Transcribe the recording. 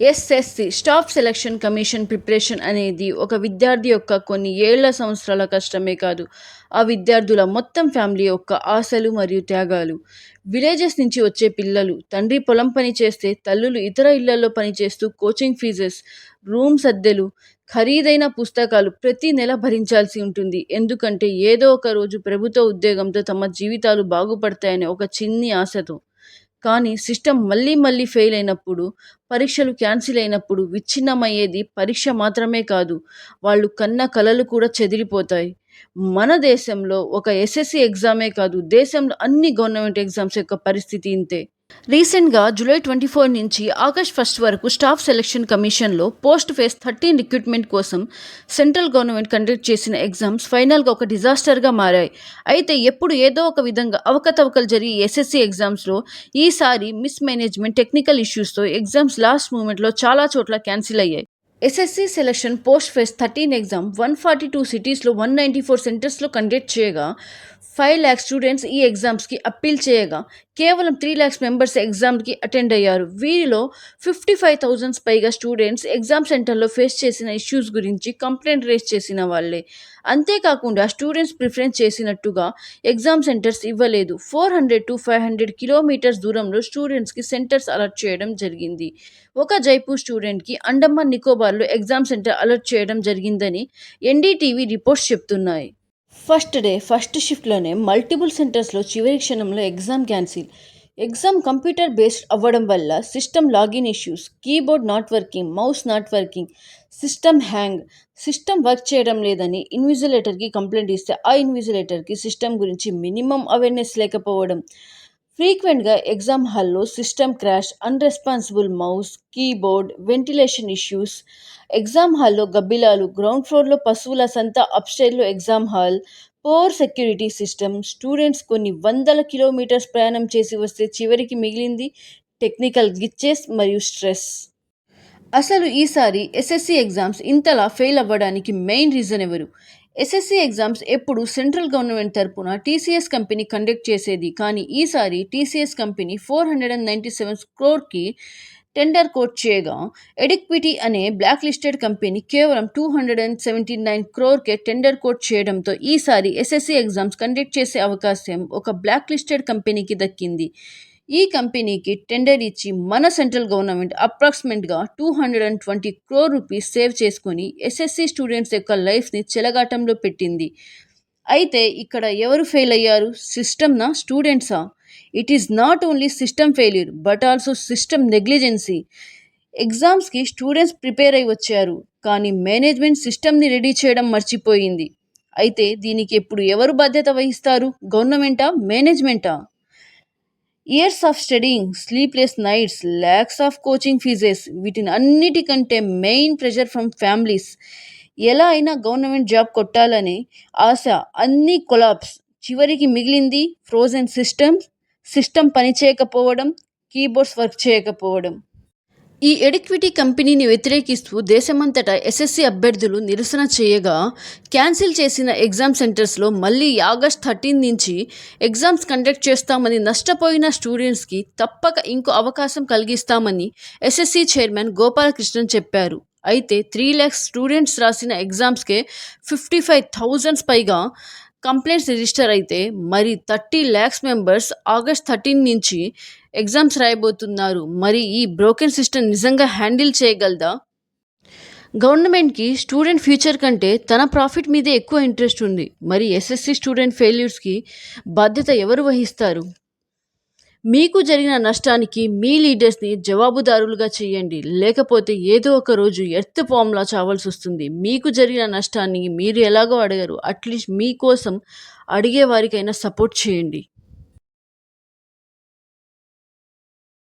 SSC staff selection commission preparation అనేది ఒక విద్యార్థి యొక్క కొన్ని ఏళ్ళ సంవత్సరాల కష్టమే కాదు. ఆ విద్యార్థుల మొత్తం ఫ్యామిలీ యొక్క ఆశలు మరియు త్యాగాలు. విలేజెస్ నుంచి వచ్చే పిల్లలు తండ్రి పొలం పని చేస్తే తల్లులు ఇతర ఇళ్ళలో పనిచేస్తూ కోచింగ్ ఫీజెస్ రూమ్ సద్దెలు ఖరీదైన పుస్తకాలు ప్రతి నెల భరించాల్సి ఉంటుంది. ఎందుకంటే ఏదో ఒక రోజు ప్రభుత్వ ఉద్యోగంతో తమ జీవితాలు బాగుపడతాయనే ఒక చిన్ని ఆశతో. కానీ సిస్టమ్ మళ్ళీ మళ్ళీ ఫెయిల్ అయినప్పుడు పరీక్షలు క్యాన్సిల్ అయినప్పుడు విచ్ఛిన్నమయ్యేది పరీక్ష మాత్రమే కాదు వాళ్ళు కన్న కలలు కూడా చెదిరిపోతాయి. మన దేశంలో ఒక ఎస్ఎస్సి ఎగ్జామే కాదు దేశంలో అన్ని గవర్నమెంట్ ఎగ్జామ్స్ యొక్క పరిస్థితి ఇంతే. రీసెంట్గా జూలై ట్వంటీ ఫోర్ నుంచి ఆగస్ట్ ఫస్ట్ వరకు స్టాఫ్ సెలక్షన్ కమిషన్లో పోస్ట్ ఫేస్ థర్టీన్ రిక్రూట్మెంట్ కోసం సెంట్రల్ గవర్నమెంట్ కండక్ట్ చేసిన ఎగ్జామ్స్ ఫైనల్గా ఒక డిజాస్టర్గా మారాయి. అయితే ఎప్పుడు ఏదో ఒక విధంగా అవకతవకలు జరిగి ఎస్ఎస్సి ఎగ్జామ్స్లో ఈసారి మిస్ మేనేజ్మెంట్ టెక్నికల్ ఇష్యూస్తో ఎగ్జామ్స్ లాస్ట్ మూమెంట్లో చాలా చోట్ల క్యాన్సిల్ అయ్యాయి. SSC selection post phase thirteen exam one forty two సిటీస్లో వన్ నైంటీ ఫోర్ సెంటర్స్లో కండక్ట్ చేయగా ఫైవ్ ల్యాక్స్ స్టూడెంట్స్ ఈ ఎగ్జామ్స్కి అప్పీల్ చేయగా కేవలం త్రీ ల్యాక్స్ మెంబర్స్ ఎగ్జామ్కి అటెండ్ అయ్యారు. వీరిలో ఫిఫ్టీ ఫైవ్ థౌజండ్స్ పైగా స్టూడెంట్స్ ఎగ్జామ్ సెంటర్లో ఫేస్ చేసిన ఇష్యూస్ గురించి కంప్లైంట్ రేస్ చేసిన వాళ్ళే. అంతేకాకుండా స్టూడెంట్స్ ప్రిఫరెన్స్ చేసినట్టుగా ఎగ్జామ్ సెంటర్స్ ఇవ్వలేదు. Four hundred to five hundred kilometres దూరంలో స్టూడెంట్స్కి సెంటర్స్ అలర్ట్ చేయడం జరిగింది. ఒక జైపూర్ స్టూడెంట్కి అండమాన్ నికోబార్లో ఎగ్జామ్ సెంటర్ అలర్ట్ చేయడం జరిగిందని ఎన్డీటీవీ రిపోర్ట్స్ చెప్తున్నాయి. ఫస్ట్ డే ఫస్ట్ షిఫ్ట్లోనే మల్టిపుల్ సెంటర్స్లో చివరి క్షణంలో exam cancel. Exam computer based అవ్వడం వల్ల system login issues keyboard not working mouse not working system hang system work చేయడం లేదని ఇన్విజిలేటర్కి కంప్లైంట్ ఇస్తే ఆ ఇన్విజిలేటర్కి సిస్టమ్ గురించి మినిమం అవేర్నెస్ లేకపోవడం ఫ్రీక్వెంట్గా ఎగ్జామ్ హాల్లో system crash unresponsible mouse keyboard ventilation issues exam హాల్లో గబ్బిలాలు గ్రౌండ్ ఫ్లోర్లో పశువుల సంత అప్స్టైర్లో exam hall poor security system students కొన్ని వందల కిలోమీటర్స్ ప్రయాణం చేసి వస్తే చివరికి మిగిలింది టెక్నికల్ గిచ్చెస్ మరియు స్ట్రెస్ అసలు ఈసారి ఎస్ఎస్సి ఎగ్జామ్స్ ఇంతలా ఫెయిల్ అవ్వడానికి మెయిన్ రీజన్ ఎవరు? ఎస్ఎస్సి ఎగ్జామ్స్ ఎప్పుడు సెంట్రల్ గవర్నమెంట్ తరపున టీసీఎస్ కంపెనీ కండక్ట్ చేసేది. కానీ ఈసారి TCS company four hundred and ninety seven క్రోర్కి tender quote చేయగా ఎడిక్విటీ అనే బ్లాక్ లిస్టెడ్ కంపెనీ కేవలం two hundred and seventy nine క్రోర్కే tender quote చేయడంతో ఈసారి ఎస్ఎస్సి ఎగ్జామ్స్ కండక్ట్ చేసే అవకాశం ఒక బ్లాక్ లిస్టెడ్ కంపెనీకి దక్కింది. ఈ కంపెనీకి టెండర్ ఇచ్చి మన సెంట్రల్ గవర్నమెంట్ అప్రాక్సిమేట్గా two hundred and twenty crore rupees save చేసుకొని ఎస్ఎస్సి స్టూడెంట్స్ యొక్క లైఫ్ని చెలగాటంలో పెట్టింది. అయితే ఇక్కడ ఎవరు ఫెయిల్ అయ్యారు? సిస్టమ్నా స్టూడెంట్సా? It is not only system failure but also system negligence ఎగ్జామ్స్కి స్టూడెంట్స్ ప్రిపేర్ అయి వచ్చారు కానీ మేనేజ్మెంట్ సిస్టమ్ని రెడీ చేయడం మర్చిపోయింది. అయితే దీనికి ఎప్పుడు ఎవరు బాధ్యత వహిస్తారు? గవర్నమెంటా? మేనేజ్మెంటా? Years of studying sleepless nights lakhs of coaching fees వీటిని అన్నిటికంటే మెయిన్ ప్రెషర్ ఫ్రమ్ ఫ్యామిలీస్ ఎలా అయినా గవర్నమెంట్ జాబ్ కొట్టాలని ఆశ అన్నీ కొలాప్స్ చివరికి మిగిలింది ఫ్రోజన్ సిస్టమ్స్ సిస్టమ్ పనిచేయకపోవడం కీబోర్డ్స్ వర్క్ చేయకపోవడం. ఈ ఎడిక్విటీ కంపెనీని వ్యతిరేకిస్తూ దేశమంతటా ఎస్ఎస్సీ అభ్యర్థులు నిరసన చేయగా క్యాన్సిల్ చేసిన ఎగ్జామ్ సెంటర్స్లో మళ్ళీ ఆగస్ట్ థర్టీన్ నుంచి ఎగ్జామ్స్ కండక్ట్ చేస్తామని నష్టపోయిన స్టూడెంట్స్కి తప్పక ఇంకో అవకాశం కలిగిస్తామని ఎస్ఎస్సీ చైర్మన్ గోపాలకృష్ణన్ చెప్పారు. అయితే త్రీ ల్యాక్స్ స్టూడెంట్స్ రాసిన ఎగ్జామ్స్కే ఫిఫ్టీ ఫైవ్ థౌజండ్స్ పైగా కంప్లైంట్స్ రిజిస్టర్ అయితే మరి thirty lakhs members August thirteen నుంచి ఎగ్జామ్స్ రాయబోతున్నారు. మరి ఈ బ్రోకెన్ సిస్టమ్ నిజంగా హ్యాండిల్ చేయగలదా? గవర్నమెంట్కి స్టూడెంట్ ఫ్యూచర్ కంటే తన ప్రాఫిట్ మీదే ఎక్కువ ఇంట్రెస్ట్ ఉంది. మరి ఎస్ఎస్సి స్టూడెంట్ ఫెయిల్యూర్స్కి బాధ్యత ఎవరు వహిస్తారు? మీకు జరిగిన నష్టానికి మీ లీడర్స్ని జవాబుదారులుగా చేయండి. లేకపోతే ఏదో ఒక రోజు ఎర్త్ ఫామ్లా చావాల్సి వస్తుంది. మీకు జరిగిన నష్టాన్ని మీరు ఎలాగో అడగరు. అట్లీస్ట్ మీకోసం అడిగే వారికైనా సపోర్ట్ చేయండి.